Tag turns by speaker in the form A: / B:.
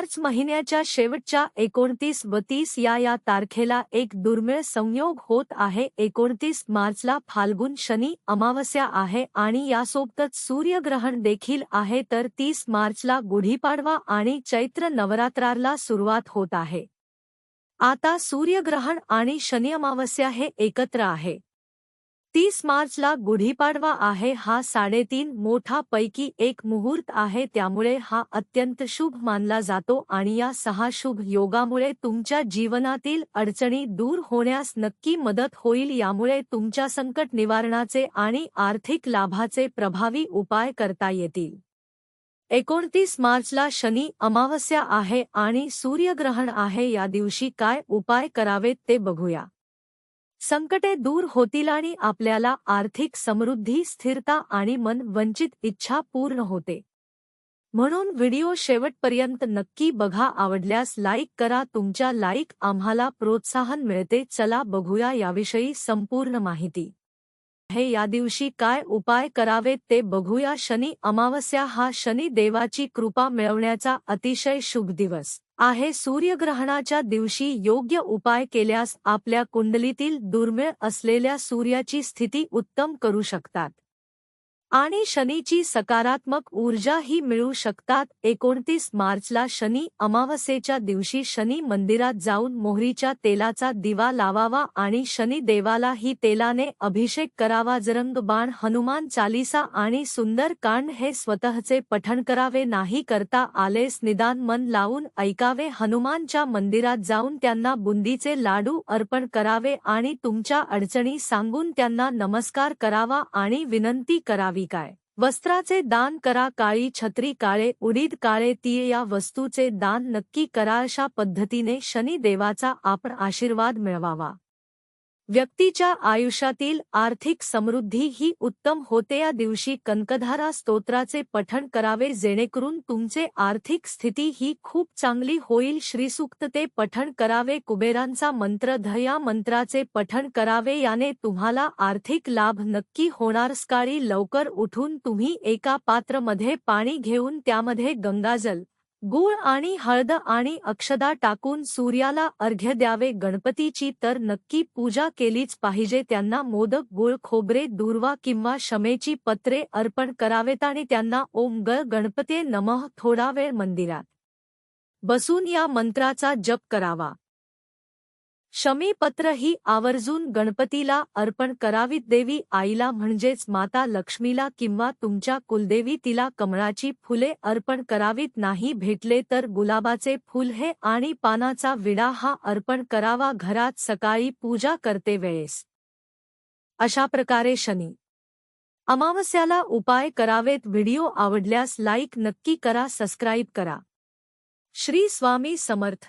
A: मार्च महिन्याच्या शेवटच्या एकोणतीस व तीस या या तारखेला एक दुर्मिळ संयोग होत आहे. एकोणतीस मार्चला फाल्गुन शनी अमावस्या आहे आणि यासोबतच सूर्यग्रहण देखील आहे. तर तीस मार्चला गुढीपाडवा आणि चैत्र नवरात्राला सुरुवात होत आहे. आता सूर्यग्रहण आणि शनी अमावस्या हे एकत्र आहे. तीस मार्चला गुढीपाडवा आहे. हा साडेतीन मोठा पैकी एक मुहूर्त आहे. त्यामुळे हा अत्यंत शुभ मानला जातो आणि या सहा शुभ योगामुळे तुमच्या जीवनातील अडचणी दूर होण्यास नक्की मदत होईल. यामुळे तुमच्या संकट निवारणाचे आणि आर्थिक लाभाचे प्रभावी उपाय करता येतील. एकोणतीस मार्चला शनी अमावस्या आहे आणि सूर्यग्रहण आहे. या दिवशी काय उपाय करावेत ते बघूया. संकटे दूर होतील आणि आपल्याला आर्थिक समृद्धी स्थिरता आणि मन वंचित इच्छा पूर्ण होते. म्हणून व्हिडिओ शेवटपर्यंत नक्की बघा आवडल्यास लाईक करा तुमच्या लाईक आम्हाला प्रोत्साहन मिळते चला बघूया याविषयी संपूर्ण माहिती. हे या दिवशी काय उपाय करावेत ते बघूया शनी अमावस्या हा शनी देवाची कृपा मिळवण्याचा अतिशय शुभ दिवस. आहे. सूर्यग्रहणाच्या दिवशी योग्य उपाय केल्यास आपल्या कुंडलीतील दुर्मिळ असलेल्या सूर्याची स्थिती उत्तम करू शकतात. आणि शनीची सकारात्मक ऊर्जाही मिळू शकतात. एकोणतीस मार्चला शनी अमावस्येच्या दिवशी शनी मंदिरात जाऊन मोहरीच्या तेलाचा दिवा लावावा आणि शनी देवाला ही तेलाने अभिषेक करावा. जरंग बाण हनुमान चालिसा आणि सुंदर कांड हे स्वतःचे पठण करावे नाही करता आलेस निदान मन लावून ऐकावे. हनुमानच्या मंदिरात जाऊन त्यांना बुंदीचे लाडू अर्पण करावे आणि तुमच्या अडचणी सांगून त्यांना नमस्कार करावा आणि विनंती करावी. काय? वस्त्राचे दान करा काळी छत्री काळे उडीद काळे तीळ या वस्तूचे दान नक्की करा अशा पद्धतीने शनिदेवाचा आपण आशीर्वाद मिळवावा. व्यक्तीच्या आयुष्यातील आर्थिक समृद्धी ही उत्तम होते या दिवशी कनकधारा स्तोत्राचे पठण करावे जेणेकरून तुमचे आर्थिक स्थिती ही खूप चांगली होईल. श्रीसूक्त ते पठण करावे कुबेरांचा मंत्र धया मंत्राचे पठण करावे याने तुम्हाला आर्थिक लाभ नक्की होणार. सकाळी लवकर उठून तुम्ही एका पात्रमध्ये पाणी घेऊन त्यामध्ये गंगाजल गूळ आणि हळद आणि अक्षदा टाकून सूर्याला अर्घ्य द्यावे. गणपतीची तर नक्की पूजा केलीच पाहिजे. त्यांना मोदक गुळ खोबरे दुर्वा किंवा शमेची पत्रे अर्पण करावेत आणि त्यांना ओम ग गणपते नमः थोडा वेळ मंदिरात बसून या मंत्राचा जप करावा. शमीपत्र ही आवर्जून गणपतीला अर्पण करावीत देवी आईला म्हणजेच माता लक्ष्मीला किंवा तुमच्या कुलदेवी तिला कमळाची फुले अर्पण करावीत नाही भेटले तर गुलाबाचे फुल हे आणि पानाचा विडा हा अर्पण करावा घरात सकाळी पूजा करते वेळेस. अशा प्रकारे शनी. अमावस्याला उपाय करावेत व्हिडिओ आवडल्यास लाईक नक्की करा सबस्क्राईब करा. श्री स्वामी समर्थ.